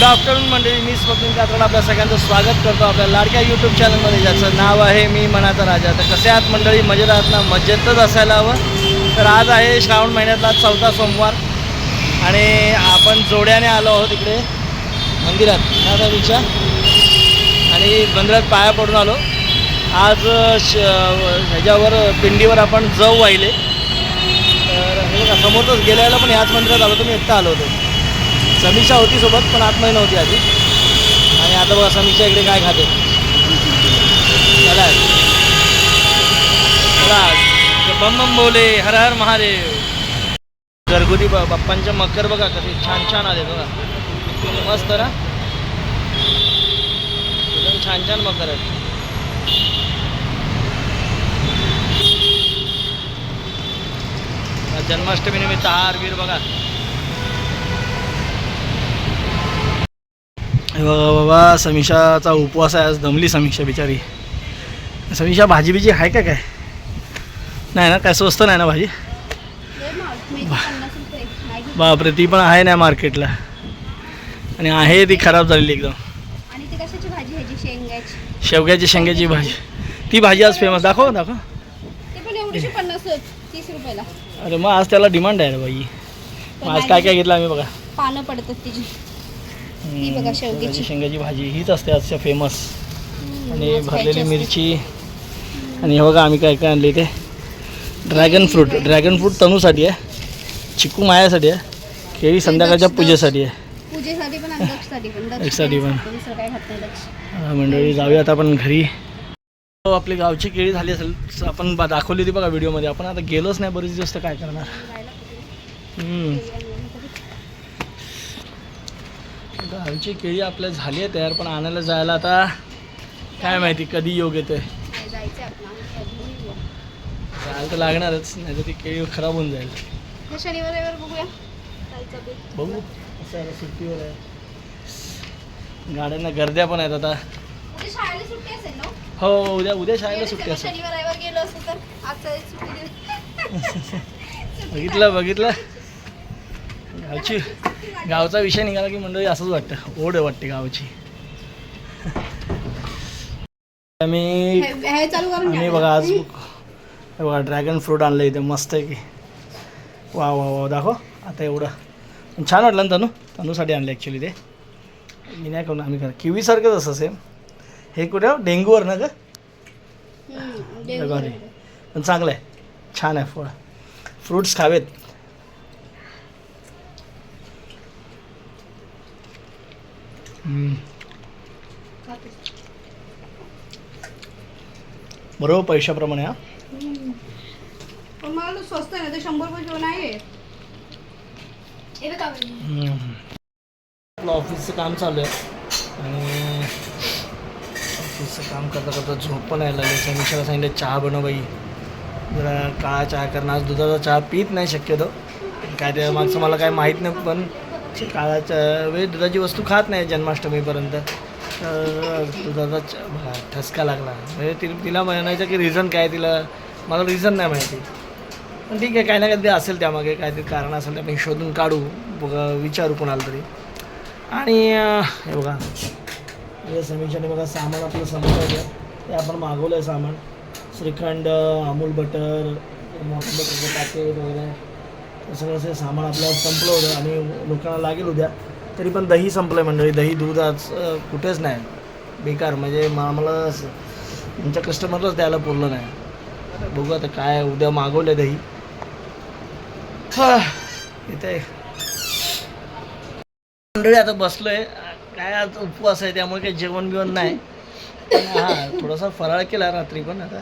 Good afternoon मंडळी. मी स्वतंत्र कात्रड आपल्या सगळ्यांचं स्वागत करतो आपल्या लाडक्या यूट्यूब चॅनलमध्ये ज्याचं नाव आहे मी मनाचा राजा. तर कसे आहात मंडळी? मजेत आहात ना? मजेतच असायला हवं. तर आज आहे श्रावण महिन्यातला चौथा सोमवार. आणि आपण जोड्याने आलो आहोत इकडे. मंदिरात. काय आणि मंदिरात पाया पडून आलो. आज श ह्याच्यावर पिंडीवर आपण जव वाहिले. तर हे समोरच गेल्याला पण ह्याच मंदिरात आलो. होतो मी एकटा आलो होतो. समीक्षा होती सोबत पण आतमध्ये नव्हती आधी. आणि आता बघा समीक्षा इकडे काय खाते. चला. चला. बम बम बोले हर हर महादेव. घरगुती बाप्पांच्या मकर बघा कसे छान छान आले बघा. मस्त ना? एकदम छान छान मकर आहेत. जन्माष्टमी निमित्त हार वीर बघा. हे बघा बाबा समीक्षाचा उपवास आहे आज दमली समीक्षा बिचारी. समीक्षा भाजी बिजी आहे का काय? नाही ना काय स्वस्त नाही ना भाजी? बापरे ती पण आहे ना मार्केटला. आणि आहे ती खराब झालेली एकदम. शेवग्याची शेंग्याची भाजी. ती भाजी आज फेमस दाखव दाखव. अरे मग आज त्याला डिमांड आहे रे बाई. मग आज काय काय घेतलं आम्ही बघा. पानं पडतात तिची. बघा, शेवग्याची. शेंगाची भाजी हीच असते आजच्या फेमस आणि भरलेली मिरची. आणि हे बघा आम्ही काय काय आणले ते? ड्रॅगन फ्रूट ड्रॅगन फ्रूट तनूसाठी आहे. चिकू मायासाठी आहे. केळी संध्याकाळच्या पूजेसाठी आहे. पूजेसाठी पण पण. मंडळी जाऊया आता आपण घरी. हो, आपली गावची केळी झाली असेल आपण दाखवली होती बघा व्हिडिओमध्ये आपण आता गेलोच नाही बरेच दिवस तर काय करणार. हम्म. गावची केळी आपल्या झाली आहे तयार पण आणायला जायला आता काय माहिती कधी योग येऊ. जायला तर लागणारच नाही तर ती केळी खराब होऊन जाईल शनिवार रविवार बघूया. बघू असं आता सुट्टीवर आहे गाड्यांना गर्द्या पण आहेत आता हो उद्या उद्या शाळेला सुट्टी असेल. बघितलं बघितलं गावची गावचा विषय निघाला की मंडळी असंच वाटतं. ओढ वाटते गावची. आम्ही आम्ही. बघा आज बघा ड्रॅगन फ्रूट आणलं इथे. मस्त आहे की. वा वा वा दाखव. आता एवढं. छान वाटलं ना तनू? तनूसाठी आणलं ॲक्च्युली ते. मी नाही करून आम्ही करा किवीसारखंच असं सेम हे कुठे? डेंगूवर ना अरे पण चांगलं आहे. छान आहे फळ. फ्रुट्स खावेत. बरोबर पैशाप्रमाणे हा. पण मला तो स्वस्त आहे ना ते शंभर रुपये किलो नाही आहे. आपलं ऑफिसचं काम चालू आहे. आणि ऑफिसचं काम करता करता झोप पण यायला लागली. समीक्षाला सांगितलं चहा बनव बाई. जरा काळा चहा करणं आज दुधाचा चहा पित नाही शक्यतो. काय त्या मागचं मला काय माहीत नाही पण काळाच्या वेळी दुधाची वस्तू खात नाही जन्माष्टमीपर्यंत. तर दुधाचा बघा, ठसका लागला. म्हणजे ति तिला म्हणायचं की रिझन काय तिला? मला रिझन नाही माहिती. पण ठीक आहे काही ना काहीतरी असेल त्यामागे काहीतरी कारण असेल ते आपण शोधून काढू. बघा विचारू कोणाला तरी. आणि हे बघा. या समीक्षाने बघा सामान आपलं समजलं ते आपण मागवलं आहे सामान. श्रीखंड अमूल बटर मोठं बटरचं पॅकेट वगैरे. सगळं असं सामान आपलं संपलं होतं आणि लोकांना लागेल उद्या. तरी पण दही संपलं आहे मंडळी. दही दूध आज कुठेच नाही. बेकार. म्हणजे मग आम्हाला तुमच्या कस्टमरलाच द्यायला पुरलं नाही. बघू आता काय उद्या मागवलं दही. हा इथे मंडळी आता बसलोय. काय आज उपवास आहे? त्यामुळे काही जेवण बिवण नाही. हा थोडासा फराळ केला रात्री पण आता.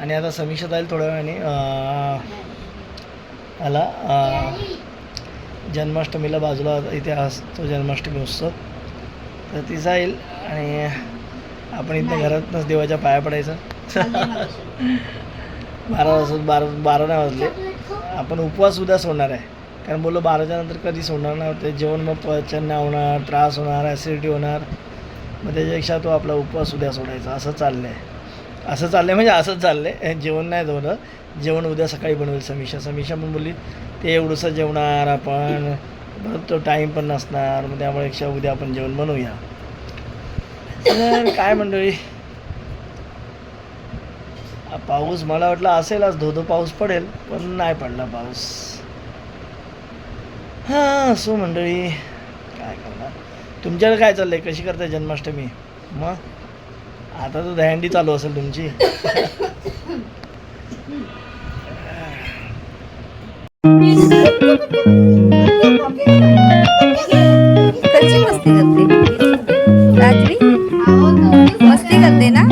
आणि आता समीक्षा जाईल थोड्या वेळाने. आला. जन्माष्टमीला बाजूला इथे असतो जन्माष्टमी उत्सव. तर ती जाईल आणि आपण इथं घरातनंच देवाच्या पाया पडायचं. बारा वाजून बारा बारा नाही वाजले. आपण उपवास उद्या सोडणार आहे. कारण बोललो बाराच्या नंतर कधी सोडणार नाही. ते जेवण मग पचन नाही होणार त्रास होणार ॲसिडिटी होणार. मग त्याच्यापेक्षा तो आपला उपवास उद्या सोडायचा. असं चाललं आहे असं चाललं म्हणजे असंच चाललं आहे जेवण नाही होणं जेवण उद्या सकाळी बनवेल समीक्षा. समीक्षा पण बोलली ते एवढंसं जेवणार आपण. परत तो टाईम पण नसणार. मग त्यामुळे उद्या आपण जेवण बनवूया. तर काय मंडळी? पाऊस मला वाटलं असेल आज धोधो पाऊस पडेल पण नाही पडला पाऊस. हां असो मंडळी काय करणार? तुमच्याकडे काय चाललंय? कशी करताय जन्माष्टमी? मग? आता तर दहंडी चालू असेल तुमची. कशी मस्ती करते. राजवी मस्ती करते ना?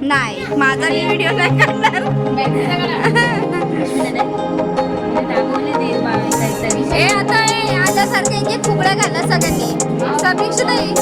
नाही माझा मी व्हिडिओ नाही करणार. हे आता हे आल्यासारखे एक फुगड्या घाला सगळ्यांनी समीक्षा नाही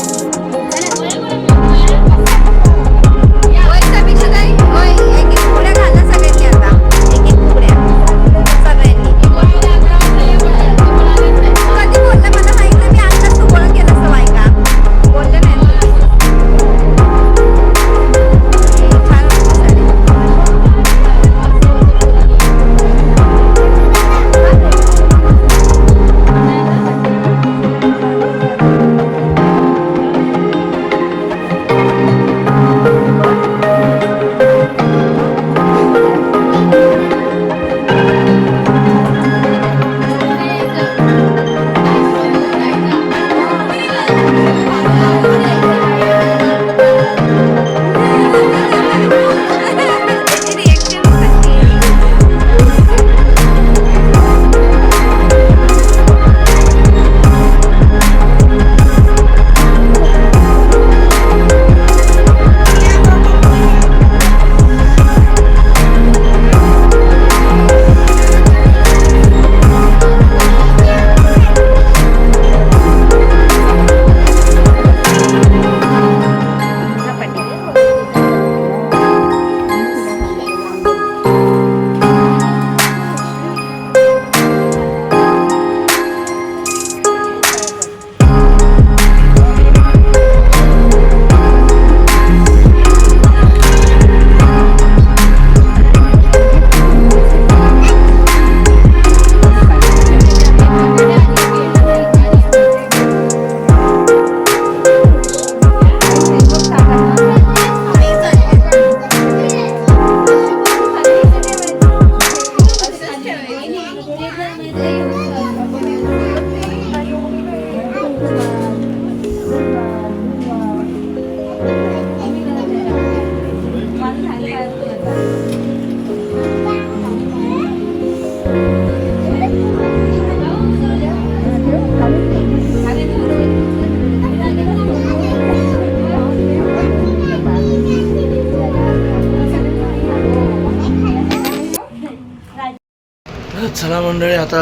चला मंडळी आता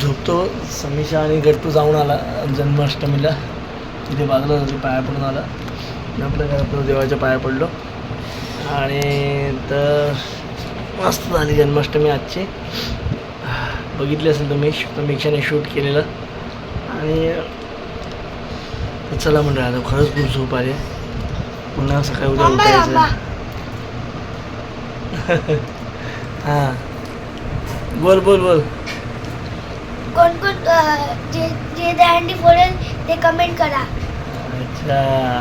झोपतो. समीषा आणि गट्टू जाऊन आला जन्माष्टमीला. तिथे बाजूला जातो पाया पडून आला. आपल्या घरात देवाच्या पाया पडलो. आणि तर मस्त झाली जन्माष्टमी आजची. बघितली असेल तुम्ही समीक्षाने शूट केलेलं. आणि चला मंडळी आता खरंच खूप झोप आली पुन्हा सकाळी उद्या उठायचं हां. बोल बोल बोल. कोण कोण जे जे दहंडी फोडेल ते कमेंट करा. अच्छा.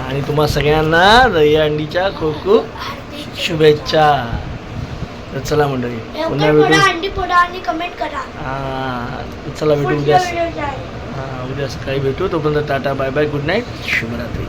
आणि तुम्हा सगळ्यांना दही अंडीच्या खूप खूप शुभेच्छा. तर चला मंडळी पुन्हा भेटू अंडी फोडा आणि कमेंट करा. हा चला भेटू उद्या हा उद्या सकाळी भेटू. तोपर्यंत tata bye bye good night शुभरात्री.